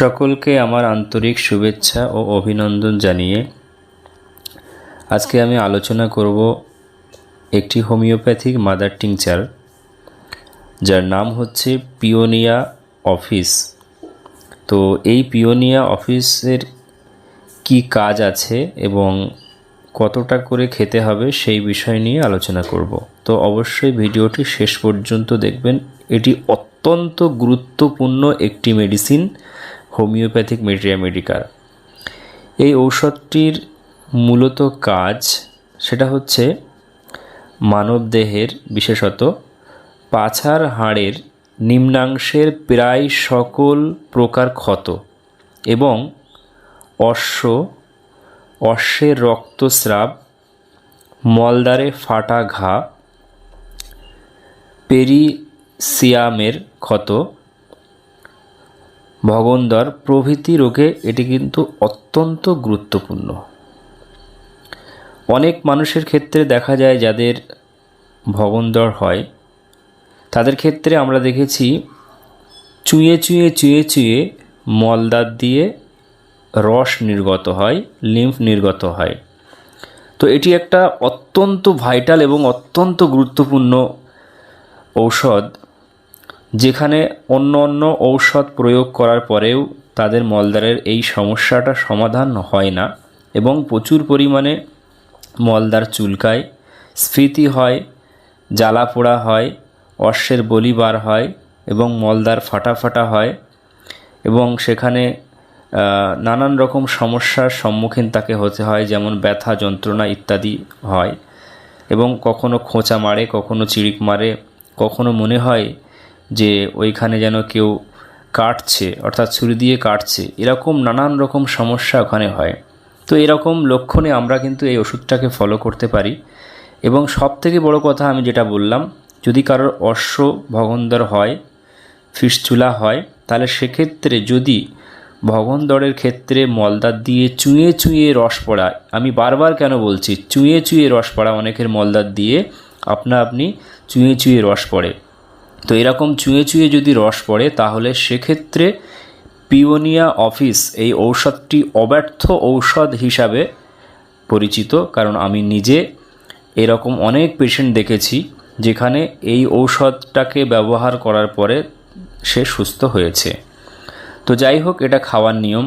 সকলকে আমার আন্তরিক শুভেচ্ছা ও অভিনন্দন জানিয়ে আজকে আমি আলোচনা করব একটি হোমিওপ্যাথিক মাদার টিংচার, যার নাম হচ্ছে পিওনিয়া অফিস। তো এই পিওনিয়া অফিসের কি কাজ আছে এবং কতটা করে খেতে হবে সেই বিষয় নিয়ে আলোচনা করব। তো অবশ্যই ভিডিওটি শেষ পর্যন্ত দেখবেন। এটি অত্যন্ত গুরুত্বপূর্ণ একটি মেডিসিন হোমিওপ্যাথিক মেটেরিয়া মেডিকার। এই ঔষধটির মূলত কাজ সেটা হচ্ছে মানবদেহের বিশেষত পাছার হাড়ের নিম্নাংশের প্রায় সকল প্রকার ক্ষত এবং অশ্ব, অশ্বের রক্তস্রাব মলদারে ফাটা ঘা, পেরিসিয়ামের ক্ষত ভগন্দর প্রভৃতি রোগে এটি কিন্তু অত্যন্ত গুরুত্বপূর্ণ। অনেক মানুষের ক্ষেত্রে দেখা যায় যাদের ভগন্দর হয়, তাদের ক্ষেত্রে আমরা দেখেছি চুঁয়ে চুঁয়ে চুঁয়ে চুঁয়ে মলদার দিয়ে রস নির্গত হয়, লিম্ফ নির্গত হয়। তো এটি একটা অত্যন্ত ভাইটাল এবং অত্যন্ত গুরুত্বপূর্ণ ঔষধ। যেখানে অন্য অন্য ঔষধ প্রয়োগ করার পরেও তাদের মলদ্বারের এই সমস্যাটা সমাধান হয় না এবং প্রচুর পরিমাণে মলদার চুলকায়, স্ফীতি হয় জ্বালা পোড়া হয়, অশ্বের বলি বার হয় এবং মলদার ফাটা ফাটা হয় এবং সেখানে নানান রকম সমস্যার সম্মুখীন তাকে হতে হয় যেমন ব্যথা, যন্ত্রণা ইত্যাদি হয় এবং কখনো খোঁচা মারে, কখনো চিড়িক মারে, কখনো মনে হয় যে ওইখানে যেন কেউ কাটছে, অর্থাৎ ছুরি দিয়ে কাটছে। এরকম নানান রকম সমস্যা ওখানে হয়। তো এরকম লক্ষণে আমরা কিন্তু এই ওষুধটাকে ফলো করতে পারি। এবং সব থেকে বড় কথা আমি যেটা বললাম, যদি কারোর অশ্ব ভগন্দর হয়, ফিসচুলা হয়, তাহলে সেক্ষেত্রে যদি ভগন্দরের ক্ষেত্রে মলদার দিয়ে চুঁয়ে চুঁয়ে রস পড়া, আমি বারবার কেন বলছি, চুঁয়ে চুঁয়ে রস পড়া, অনেকের মলদার দিয়ে আপনা আপনি চুঁয়ে চুঁয়ে রস পড়ে। তো এরকম চুঁয়ে চুঁয়ে যদি রস পড়ে, তাহলে সেক্ষেত্রে পিওনিয়া অফিস এই ঔষধটি অব্যর্থ ঔষধ হিসাবে পরিচিত, কারণ আমি নিজে এরকম অনেক পেশেন্ট দেখেছি যেখানে এই ঔষধটাকে ব্যবহার করার পরে সে সুস্থ হয়েছে। তো যাই হোক, এটা খাওয়ার নিয়ম।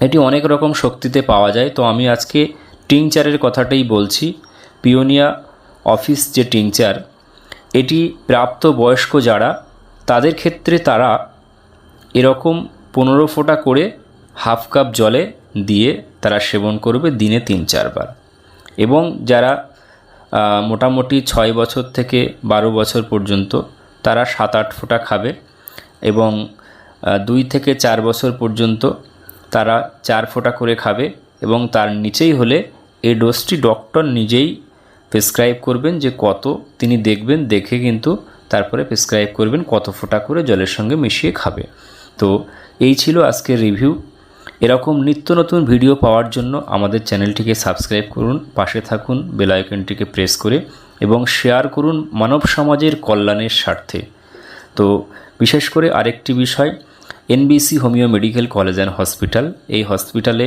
এটি অনেক রকম শক্তিতে পাওয়া যায়। তো আমি আজকে টিংচারের কথাটাই বলছি। পিওনিয়া অফিস যে টিংচার এটি প্রাপ্ত বয়স্ক যারা, তাদের ক্ষেত্রে তারা এরকম পনেরো ফোঁটা করে হাফ কাপ জলে দিয়ে তারা সেবন করবে দিনে তিন চারবার। এবং যারা মোটামুটি ছয় বছর থেকে বারো বছর পর্যন্ত তারা সাত আট ফোঁটা খাবে এবং দুই থেকে চার বছর পর্যন্ত তারা চার ফোঁটা করে খাবে এবং তার নিচেই হলে এই ডোজটি ডক্টর নিজেই প্রেসক্রাইব করবেন যে কত তিনি দেখবেন, দেখে কিন্তু তারপরে প্রেসক্রাইব করবেন কত ফোঁটা করে জলের সঙ্গে মিশিয়ে খাবে। তো এই ছিল আজকের রিভিউ এরকম নিত্য নতুন ভিডিও পাওয়ার জন্য আমাদের চ্যানেলটিকে সাবস্ক্রাইব করুন, পাশে থাকুন বেলাইকনটিকে প্রেস করে এবং শেয়ার করুন মানব সমাজের কল্যাণের স্বার্থে। তো বিশেষ করে আরেকটি বিষয় NBC homoeo medical college and hospital এই হসপিটালে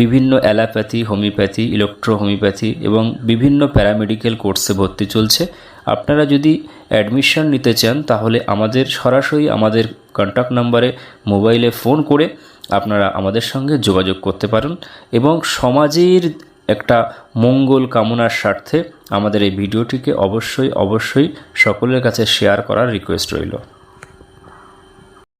বিভিন্ন অ্যালোপ্যাথি হোমিওপ্যাথি ইলেকট্রো হোমিওপ্যাথি এবং বিভিন্ন প্যারামেডিক্যাল কোর্সে ভর্তি চলছে। আপনারা যদি অ্যাডমিশন নিতে চান, তাহলে আমাদের সরাসরি আমাদের কন্ট্যাক্ট নাম্বারে মোবাইলে ফোন করে আপনারা আমাদের সঙ্গে যোগাযোগ করতে পারেন এবং সমাজের একটা মঙ্গল কামনার স্বার্থে আমাদের এই ভিডিওটিকে অবশ্যই অবশ্যই সকলের কাছে শেয়ার করার রিকোয়েস্ট রইল।